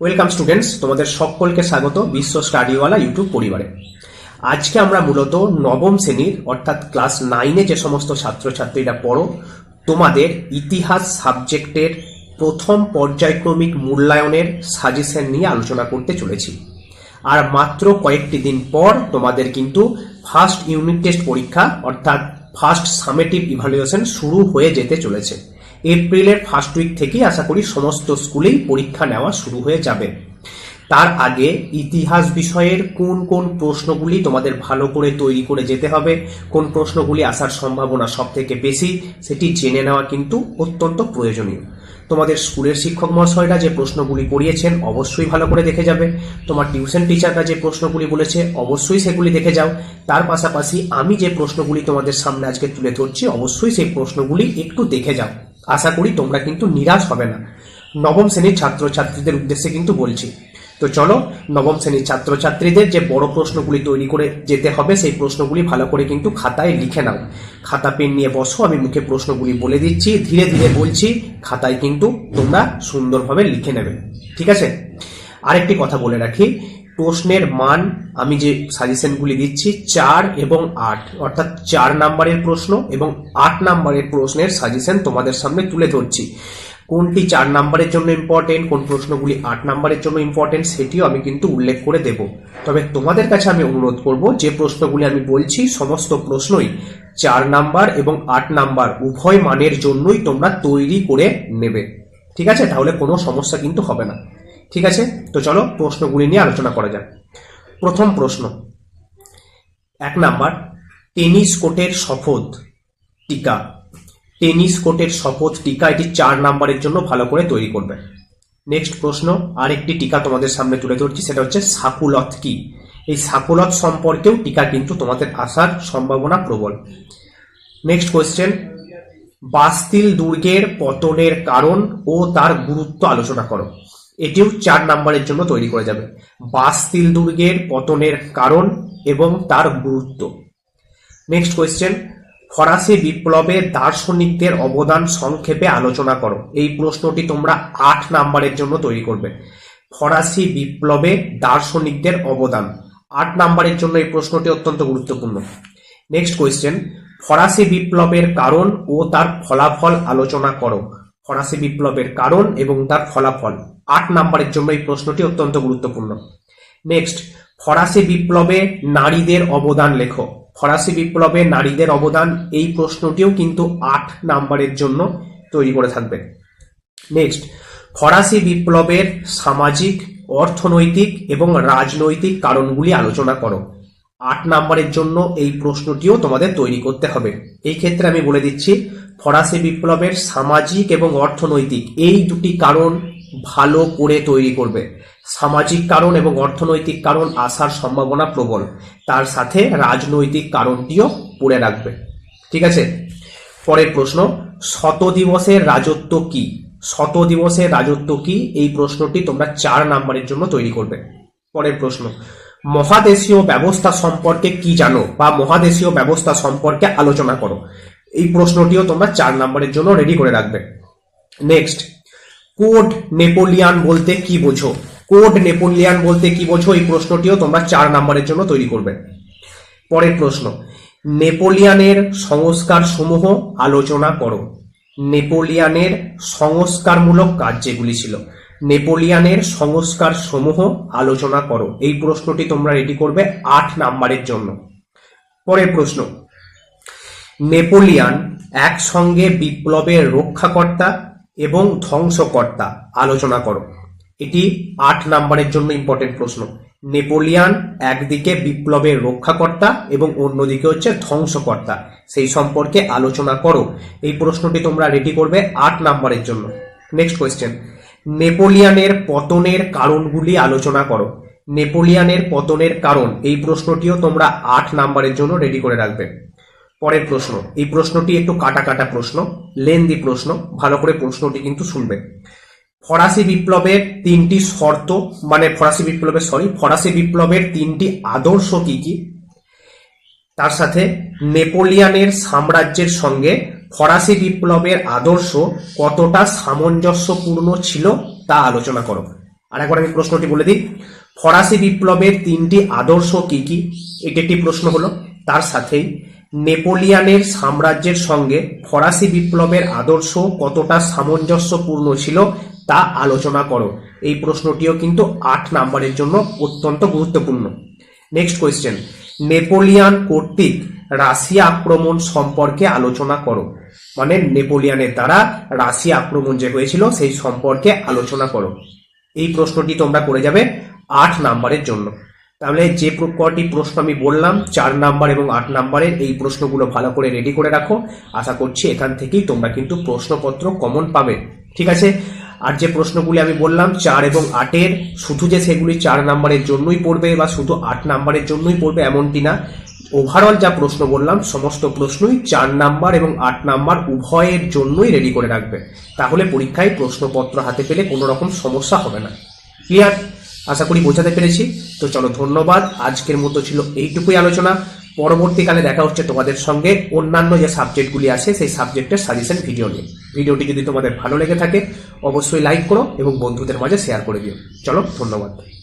Welcome students তোমাদের সকলকে স্বাগত বিশ্ব স্টাডিওয়ালা ইউটিউব পরিবারে। আজকে আমরা মূলত নবম শ্রেণির, অর্থাৎ ক্লাস নাইনে যে সমস্ত ছাত্রছাত্রীরা পড়ো, তোমাদের ইতিহাস সাবজেক্টের প্রথম পর্যায়ক্রমিক মূল্যায়নের সাজেশন নিয়ে আলোচনা করতে চলেছি। আর মাত্র কয়েকটি দিন পর তোমাদের কিন্তু ফার্স্ট ইউনিট টেস্ট পরীক্ষা, অর্থাৎ ফার্স্ট সামেটিভ ইভালুয়েশন শুরু হয়ে যেতে চলেছে। এপ্রিলের ফার্স্ট উইক থেকেই আশা করি সমস্ত স্কুলেই পরীক্ষা নেওয়া শুরু হয়ে যাবে। তার আগে ইতিহাস বিষয়ের কোন কোন প্রশ্নগুলি তোমাদের ভালো করে তৈরি করে যেতে হবে, কোন প্রশ্নগুলি আসার সম্ভাবনা সব থেকে বেশি, সেটি জেনে নেওয়া কিন্তু অত্যন্ত প্রয়োজনীয়। তোমাদের স্কুলের শিক্ষক মহাশয়রা যে প্রশ্নগুলি পড়িয়েছেন অবশ্যই ভালো করে দেখে যাবে। তোমার টিউশন টিচাররা যে প্রশ্নগুলি বলেছে অবশ্যই সেগুলি দেখে যাও। তার পাশাপাশি আমি যে প্রশ্নগুলি তোমাদের সামনে আজকে তুলে ধরছি, অবশ্যই সেই প্রশ্নগুলি একটু দেখে যাও। আশা করি তোমরা কিন্তু নিরাশ হবে না। নবম শ্রেণির ছাত্রছাত্রীদের উদ্দেশ্যে কিন্তু বলছি। তো চলো, নবম শ্রেণির ছাত্রছাত্রীদের যে বড় প্রশ্নগুলি তৈরি করে যেতে হবে, সেই প্রশ্নগুলি ভালো করে কিন্তু খাতায় লিখে নাও। খাতা, পেন নিয়ে বসো, আমি মুখে প্রশ্নগুলি বলে দিচ্ছি। ধীরে ধীরে বলছি, খাতায় কিন্তু তোমরা সুন্দরভাবে লিখে নেবে। ঠিক আছে? আরেকটি কথা বলে রাখি প্রশ্নের মান আমি যে সাজেশনগুলি দিচ্ছি, চার এবং আট। অর্থাৎ চার নাম্বারের প্রশ্ন এবং আট নাম্বারের প্রশ্নের সাজেশন তোমাদের সামনে তুলে ধরছি। কোনটি চার নাম্বারের জন্য ইম্পর্টেন্ট কোন প্রশ্নগুলি আট নাম্বারের জন্য ইম্পর্টেন্ট সেটিও আমি কিন্তু উল্লেখ করে দেব। তবে তোমাদের কাছে আমি অনুরোধ করব, যে প্রশ্নগুলি আমি বলছি সমস্ত প্রশ্নই চার নাম্বার এবং আট নাম্বার উভয় মানের জন্যই তোমরা তৈরি করে নেবে। ঠিক আছে? তাহলে কোনো সমস্যা কিন্তু হবে না। ঠিক আছে? তো চলো প্রশ্নগুলি নিয়ে আলোচনা করা যাক। প্রথম প্রশ্ন। এক নাম্বার, টেনিস কোর্টের শপথ টিকা। টেনিস কোর্টের শপথ টিকা এটি চার নাম্বারের জন্য ভালো করে তৈরি করবে। নেক্সট প্রশ্ন, আরেকটি টিকা তোমাদের সামনে তুলে ধরছি, সেটা হচ্ছে সাকুলত কি? এই সাকুলত সম্পর্কেও টিকা কিন্তু তোমাদের আসার সম্ভাবনা প্রবল। নেক্সট কোয়েশ্চেন, বাস্তিল দুর্গের পতনের কারণ ও তার গুরুত্ব আলোচনা করো। এটিও চার নাম্বারের জন্য তৈরি করে যাবে। বাস্তিল দুর্গের পতনের কারণ এবং তার গুরুত্ব। নেক্সট কোয়েশ্চেন ফরাসি বিপ্লবে দার্শনিকদের অবদান সংক্ষেপে আলোচনা করো। এই প্রশ্নটি তোমরা আট নাম্বারের জন্য তৈরি করবে। ফরাসি বিপ্লবে দার্শনিকদের অবদান। আট নাম্বারের জন্য এই প্রশ্নটি অত্যন্ত গুরুত্বপূর্ণ। নেক্সট কোয়েশ্চেন ফরাসি বিপ্লবের কারণ ও তার ফলাফল আলোচনা করো। ফরাসি বিপ্লবের কারণ এবং তার ফলাফল। আট নাম্বারের জন্য এই প্রশ্নটি অত্যন্ত গুরুত্বপূর্ণ। নেক্সট ফরাসি বিপ্লবে নারীদের অবদান লেখো। ফরাসি বিপ্লবে নারীদের অবদান, এই প্রশ্নটিও কিন্তু আট নাম্বারের জন্য তৈরি করে থাকবে। নেক্সট ফরাসি বিপ্লবের সামাজিক, অর্থনৈতিক এবং রাজনৈতিক কারণগুলি আলোচনা করো। আট নাম্বারের জন্য এই প্রশ্নটিও তোমাদের তৈরি করতে হবে। এই ক্ষেত্রে আমি বলে দিচ্ছি ফরাসি বিপ্লবের সামাজিক এবং অর্থনৈতিক এই দুটি কারণ ভালো করে তৈরি করবে। সামাজিক কারণ এবং অর্থনৈতিক কারণ আসার সম্ভাবনা প্রবল। তার সাথে রাজনৈতিক কারণটিও পড়ে রাখবে। ঠিক আছে? পরের প্রশ্ন, শত দিবসের রাজত্ব কি? শত দিবসের রাজত্ব কি? এই প্রশ্নটি তোমরা চার নাম্বারের জন্য তৈরি করবে। পরের প্রশ্ন, মহাদেশীয় ব্যবস্থা সম্পর্কে কি জানো? বা মহাদেশীয় ব্যবস্থা সম্পর্কে আলোচনা করো। এই প্রশ্নটিও তোমরা চার নাম্বারের জন্য রেডি করে রাখবে। নেক্সট কোড নেপোলিয়ান বলতে কি বোঝো? কোড নেপোলিয়ান বলতে কি বোঝো? এই প্রশ্নটিও তোমরা চার নাম্বারের জন্য তৈরি করবে। পরের প্রশ্ন নেপোলিয়ানের সংস্কার সমূহ আলোচনা করো। নেপোলিয়ানের সংস্কারমূলক কাজ যেগুলি ছিল নেপোলিয়ানের সংস্কার সমূহ আলোচনা করো। এই প্রশ্নটি তোমরা রেডি করবে আট নাম্বারের জন্য। পরের প্রশ্ন নেপোলিয়ান একসঙ্গে বিপ্লবের রক্ষাকর্তা এবং ধ্বংসকর্তা। আলোচনা করো। এটি আট নাম্বারের জন্য ইম্পর্টেন্ট প্রশ্ন। নেপোলিয়ান একদিকে বিপ্লবের রক্ষাকর্তা এবং অন্যদিকে হচ্ছে ধ্বংসকর্তা। সেই সম্পর্কে আলোচনা করো। এই প্রশ্নটি তোমরা রেডি করবে আট নাম্বারের জন্য। নেক্সট কোয়েশ্চেন নেপোলিয়ানের পতনের কারণগুলি আলোচনা করো। নেপোলিয়ানের পতনের কারণ, এই প্রশ্নটিও তোমরা আট নাম্বারের জন্য রেডি করে রাখবে। পরের প্রশ্ন। এই প্রশ্নটি একটু কাটা কাটা প্রশ্ন, লেন্দি প্রশ্ন, ভালো করে প্রশ্নটি কিন্তু শুনবে। ফরাসি বিপ্লবের তিনটি শর্ত মানে ফরাসি বিপ্লবের সরি ফরাসি বিপ্লবের তিনটি আদর্শ কি কি? তার সাথে নেপোলিয়ানের সাম্রাজ্যের সঙ্গে ফরাসি বিপ্লবের আদর্শ কতটা সামঞ্জস্যপূর্ণ ছিল তা আলোচনা করো। আর একবার আমি প্রশ্নটি বলে দিই। ফরাসি বিপ্লবের তিনটি আদর্শ কি কি? এটি একটি প্রশ্ন হলো। তার সাথেই নেপোলিয়ানের সাম্রাজ্যের সঙ্গে ফরাসি বিপ্লবের আদর্শ কতটা সামঞ্জস্যপূর্ণ ছিল তা আলোচনা করো। এই প্রশ্নটিও কিন্তু আট নাম্বারের জন্য অত্যন্ত গুরুত্বপূর্ণ। নেক্সট কোয়েশ্চেন নেপোলিয়ান কর্তৃক রাশিয়া আক্রমণ সম্পর্কে আলোচনা করো। মানে নেপোলিয়ানের দ্বারা রাশিয়া আক্রমণ যে হয়েছিল সেই সম্পর্কে আলোচনা করো। এই প্রশ্নটি তোমরা করে যাবে আট নাম্বারের জন্য। তাহলে যে কটি প্রশ্ন আমি বললাম, চার নাম্বার এবং আট নাম্বারের এই প্রশ্নগুলো ভালো করে রেডি করে রাখো। আশা করছি এখান থেকেই তোমরা কিন্তু প্রশ্নপত্র কমন পাবে। ঠিক আছে? আর যে প্রশ্নগুলি আমি বললাম, চার এবং আটের, শুধু যে সেগুলি চার নাম্বারের জন্যই পড়বে বা শুধু আট নাম্বারের জন্যই পড়বে এমনটি না ওভারঅল যা প্রশ্ন বললাম, সমস্ত প্রশ্নই চার নাম্বার এবং আট নাম্বার উভয়ের জন্যই রেডি করে রাখবে। তাহলে পরীক্ষায় প্রশ্নপত্র হাতে পেলে কোনো রকম সমস্যা হবে না। ক্লিয়ার আশা করি বোঝাতে পেরেছি। তো চলো, ধন্যবাদ। আজকের মতো ছিল এইটুকুই আলোচনা। পরবর্তীকালে দেখা হচ্ছে তোমাদের সঙ্গে। অন্যান্য যে সাবজেক্টগুলি আছে, সেই সাবজেক্টের সাজেশন ভিডিও নিয়ে। ভিডিওটি যদি তোমাদের ভালো লেগে থাকে, অবশ্যই লাইক করো এবং বন্ধুদের মাঝে শেয়ার করে দিও। চলো, ধন্যবাদ।